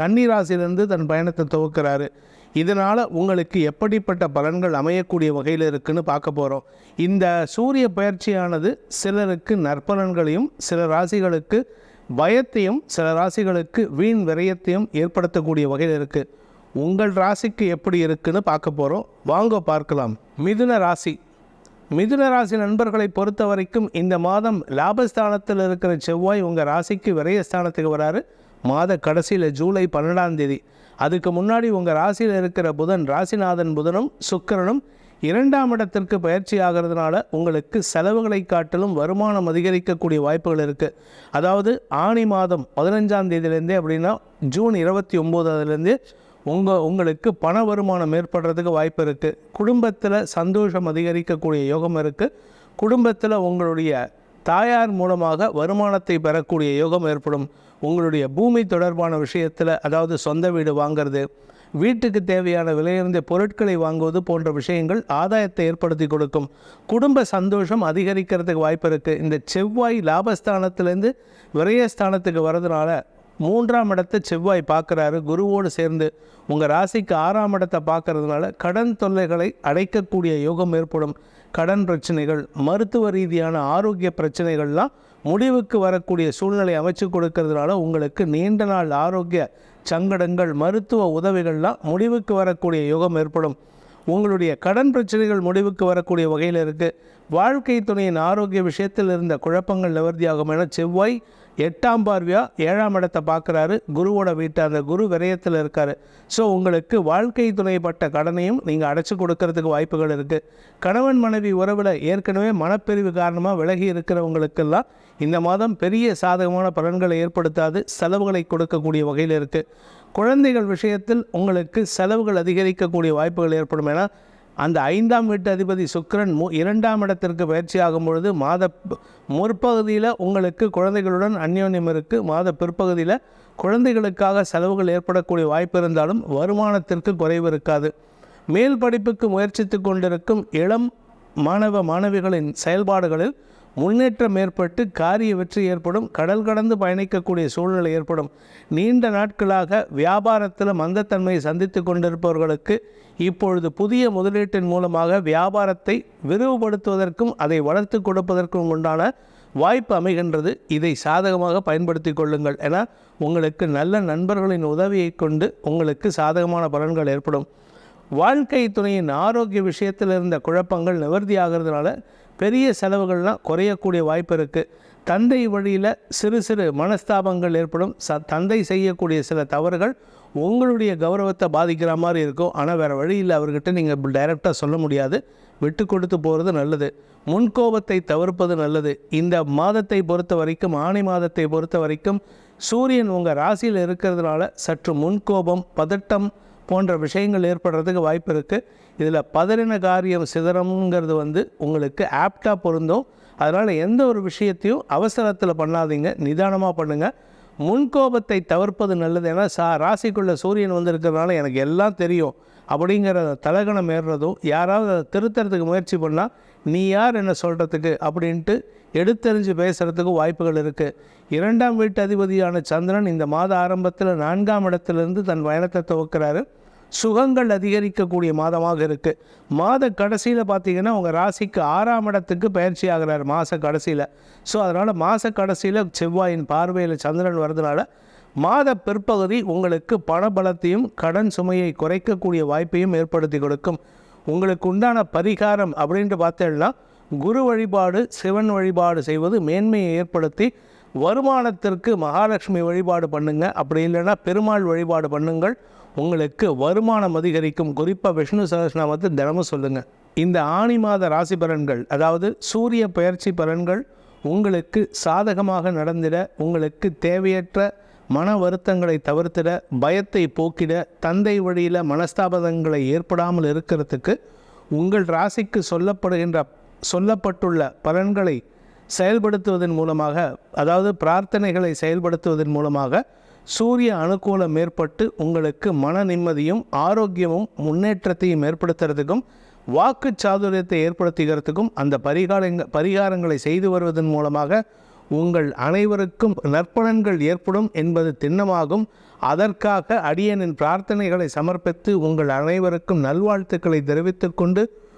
கன்னி ராசியிலிருந்து தன் பயணத்தை துவக்கிறாரு. இதனால் உங்களுக்கு எப்படிப்பட்ட பலன்கள் அமையக்கூடிய வகையில் இருக்குன்னு பார்க்க போகிறோம் இந்த சூரிய பயிற்சியானது சிலருக்கு நற்பலன்களையும் சில ராசிகளுக்கு பயத்தையும் சில ராசிகளுக்கு வீண் விரயத்தையும் ஏற்படுத்தக்கூடிய வகையில் இருக்குது உங்கள் ராசிக்கு எப்படி இருக்குன்னு பார்க்க போகிறோம் வாங்க பார்க்கலாம். மிதுன ராசி. மிதுன ராசி நண்பர்களை பொறுத்த வரைக்கும் இந்த மாதம் லாபஸ்தானத்தில் இருக்கிற செவ்வாய் உங்கள் ராசிக்கு விரயஸ்தானத்துக்கு வராரு. மாத கடைசியில் ஜூலை பன்னெண்டாம் தேதி. அதுக்கு முன்னாடி உங்கள் ராசியில் இருக்கிற புதன் ராசிநாதன் புதனும் சுக்கரனும் இரண்டாம் இடத்திற்கு பயிற்சி ஆகிறதுனால உங்களுக்கு செலவுகளை காட்டிலும் வருமானம் அதிகரிக்கக்கூடிய வாய்ப்புகள் இருக்குது அதாவது ஆணி மாதம் பதினஞ்சாம் தேதியிலேருந்தே அப்படின்னா ஜூன் இருபத்தி ஒம்போதுலேருந்தே உங்கள் உங்களுக்கு பண வருமானம் ஏற்படுறதுக்கு வாய்ப்பு இருக்குது குடும்பத்தில் சந்தோஷம் அதிகரிக்கக்கூடிய யோகம் இருக்குது குடும்பத்தில் உங்களுடைய தாயார் மூலமாக வருமானத்தை பெறக்கூடிய யோகம் ஏற்படும். உங்களுடைய பூமி தொடர்பான விஷயத்தில் அதாவது சொந்த வீடு வாங்கிறது வீட்டுக்கு தேவையான விலையுறந்த பொருட்களை வாங்குவது போன்ற விஷயங்கள் ஆதாயத்தை ஏற்படுத்தி கொடுக்கும். குடும்ப சந்தோஷம் அதிகரிக்கிறதுக்கு வாய்ப்பு இருக்குது இந்த செவ்வாய் லாபஸ்தானத்திலேருந்து விரயஸ்தானத்துக்கு வரதுனால மூன்றாம் இடத்தை செவ்வாய் பார்க்குறாரு குருவோடு சேர்ந்து. உங்கள் ராசிக்கு ஆறாம் இடத்தை பார்க்கறதுனால கடன் தொல்லைகளை அடைக்கக்கூடிய யோகம் ஏற்படும். கடன் பிரச்சனைகள் மருத்துவ ரீதியான ஆரோக்கிய பிரச்சனைகள்லாம் முடிவுக்கு வரக்கூடிய சூழ்நிலை அமைச்சு கொடுக்கறதுனால உங்களுக்கு நீண்ட நாள் ஆரோக்கிய சங்கடங்கள் மருத்துவ உதவிகள்லாம் முடிவுக்கு வரக்கூடிய யுகம் ஏற்படும். உங்களுடைய கடன் பிரச்சனைகள் முடிவுக்கு வரக்கூடிய வகையில் இருக்குது வாழ்க்கை துணையின் ஆரோக்கிய விஷயத்தில் இருந்த குழப்பங்கள் நிவர்த்தியாகும் என செவ்வாய் எட்டாம் பார்வையாக ஏழாம் இடத்தை பார்க்குறாரு. குருவோட வீட்டை அந்த குரு விரயத்தில் இருக்காரு. ஸோ உங்களுக்கு வாழ்க்கை துணைப்பட்ட கடனையும் நீங்கள் அடைச்சி கொடுக்கறதுக்கு வாய்ப்புகள் இருக்குது கணவன் மனைவி உறவில் ஏற்கனவே மனப்பிரிவு காரணமாக விலகி இருக்கிறவங்களுக்கெல்லாம் இந்த மாதம் பெரிய சாதகமான பலன்களை ஏற்படுத்தாது. செலவுகளை கொடுக்கக்கூடிய வகையில் இருக்குது குழந்தைகள் விஷயத்தில் உங்களுக்கு செலவுகள் அதிகரிக்கக்கூடிய வாய்ப்புகள் ஏற்படும். என அந்த ஐந்தாம் வீட்டு அதிபதி சுக்ரன் மு இரண்டாம் இடத்திற்கு பயிற்சி ஆகும் பொழுது மாத முற்பகுதியில் உங்களுக்கு குழந்தைகளுடன் அந்யோன்யம் இருக்குது மாத பிற்பகுதியில் குழந்தைகளுக்காக செலவுகள் ஏற்படக்கூடிய வாய்ப்பு இருந்தாலும் வருமானத்திற்கு குறைவு இருக்காது. மேல் படிப்புக்கு முயற்சித்து கொண்டிருக்கும் இளம் மாணவ மாணவிகளின் செயல்பாடுகளில் முன்னேற்றம் ஏற்பட்டு காரிய வெற்றி ஏற்படும் கடல் கடந்து பயணிக்கக்கூடிய சூழ்நிலை ஏற்படும். நீண்ட நாட்களாக வியாபாரத்தில் மந்தத்தன்மையை சந்தித்து கொண்டிருப்பவர்களுக்கு இப்பொழுது புதிய முதலீட்டின் மூலமாக வியாபாரத்தை விரிவுபடுத்துவதற்கும் அதை வளர்த்து கொடுப்பதற்கும் உண்டான வாய்ப்பு அமைகின்றது. இதை சாதகமாக பயன்படுத்தி கொள்ளுங்கள். என உங்களுக்கு நல்ல நண்பர்களின் உதவியை கொண்டு உங்களுக்கு சாதகமான பலன்கள் ஏற்படும். வாழ்க்கை துணையின் ஆரோக்கிய விஷயத்தில் இருந்த குழப்பங்கள் நிவர்த்தி ஆகிறதுனால பெரிய செலவுகள்லாம் குறையக்கூடிய வாய்ப்பு இருக்குது தந்தை வழியில் சிறு சிறு மனஸ்தாபங்கள் ஏற்படும். ச தந்தை செய்யக்கூடிய சில தவறுகள் உங்களுடைய கௌரவத்தை பாதிக்கிற மாதிரி இருக்கும். ஆனால் வேறு வழியில் அவர்கிட்ட நீங்கள் டைரெக்டாக சொல்ல முடியாது. விட்டு கொடுத்து போகிறது நல்லது. முன்கோபத்தை தவிர்ப்பது நல்லது. இந்த மாதத்தை பொறுத்த வரைக்கும் ஆணி மாதத்தை பொறுத்த வரைக்கும் சூரியன் உங்கள் ராசியில் இருக்கிறதுனால சற்று முன்கோபம் பதட்டம் போன்ற விஷயங்கள் ஏற்படுறதுக்கு வாய்ப்பு இருக்குது இதில் பதறின காரியம் சிதறம்ங்கிறது வந்து உங்களுக்கு ஆப்டாக பொருந்தும். அதனால் எந்த ஒரு விஷயத்தையும் அவசரத்தில் பண்ணாதீங்க. நிதானமாக பண்ணுங்கள் முன்கோபத்தை தவிர்ப்பது நல்லது. ஏன்னா சா ராசிக்குள்ளே சூரியன் வந்திருக்கிறதுனால எனக்கு எல்லாம் தெரியும். அப்படிங்கிற தலகணம் ஏறுறதும் யாராவது அதை திருத்துறதுக்கு முயற்சி பண்ணால் நீ யார் என்ன சொல்கிறதுக்கு அப்படின்ட்டு எடுத்தறிஞ்சு பேசுகிறதுக்கு வாய்ப்புகள் இருக்குது இரண்டாம் வீட்டு அதிபதியான சந்திரன் இந்த மாத ஆரம்பத்தில் நான்காம் இடத்திலிருந்து தன் பயணத்தை துவக்கிறாரு. சுகங்கள் அதிகரிக்கக்கூடிய மாதமாக இருக்குது மாத கடைசியில் பார்த்தீங்கன்னா உங்கள் ராசிக்கு ஆறாம் இடத்துக்கு பயிற்சி ஆகிறார் மாத கடைசியில். ஸோ அதனால் மாத கடைசியில் செவ்வாயின் பார்வையில் சந்திரன் வரதுனால மாத பிற்பகுதி உங்களுக்கு பணபலத்தையும் கடன் சுமையை குறைக்கக்கூடிய வாய்ப்பையும் ஏற்படுத்தி கொடுக்கும். உங்களுக்கு உண்டான பரிகாரம் அப்படின்ட்டு பார்த்தேன்னா குரு வழிபாடு சிவன் வழிபாடு செய்வது மேன்மையை ஏற்படுத்தி வருமானத்திற்கு மகாலட்சுமி வழிபாடு பண்ணுங்க. அப்படி இல்லைன்னா பெருமாள் வழிபாடு பண்ணுங்கள். உங்களுக்கு வருமானம் அதிகரிக்கும். குறிப்பாக விஷ்ணு சகஸ்நாமத்தை தினமும் சொல்லுங்கள் இந்த ஆணி மாத ராசி பலன்கள் அதாவது சூரிய பயிற்சி பலன்கள் உங்களுக்கு சாதகமாக நடந்திட உங்களுக்கு தேவையற்ற மன வருத்தங்களை தவிர்த்திட பயத்தை போக்கிட தந்தை வழியில் மனஸ்தாபதங்களை ஏற்படாமல் இருக்கிறதுக்கு உங்கள் ராசிக்கு சொல்லப்படுகின்ற சொல்லப்பட்டுள்ள பலன்களை செயல்படுத்துவதன் மூலமாக அதாவது பிரார்த்தனைகளை செயல்படுத்துவதன் மூலமாக சூரிய அனுகூலம் ஏற்பட்டு உங்களுக்கு மன நிம்மதியும் ஆரோக்கியமும் முன்னேற்றத்தையும் ஏற்படுத்துறதுக்கும் வாக்கு சாதுரியத்தை ஏற்படுத்துகிறதுக்கும் அந்த பரிகாரங்க பரிகாரங்களை செய்து வருவதன் மூலமாக உங்கள் அனைவருக்கும் நற்பலன்கள் ஏற்படும் என்பது திண்ணமாகும். அதற்காக அடியனின் பிரார்த்தனைகளை சமர்ப்பித்து உங்கள் அனைவருக்கும் நல்வாழ்த்துக்களை தெரிவித்துக்கொண்டு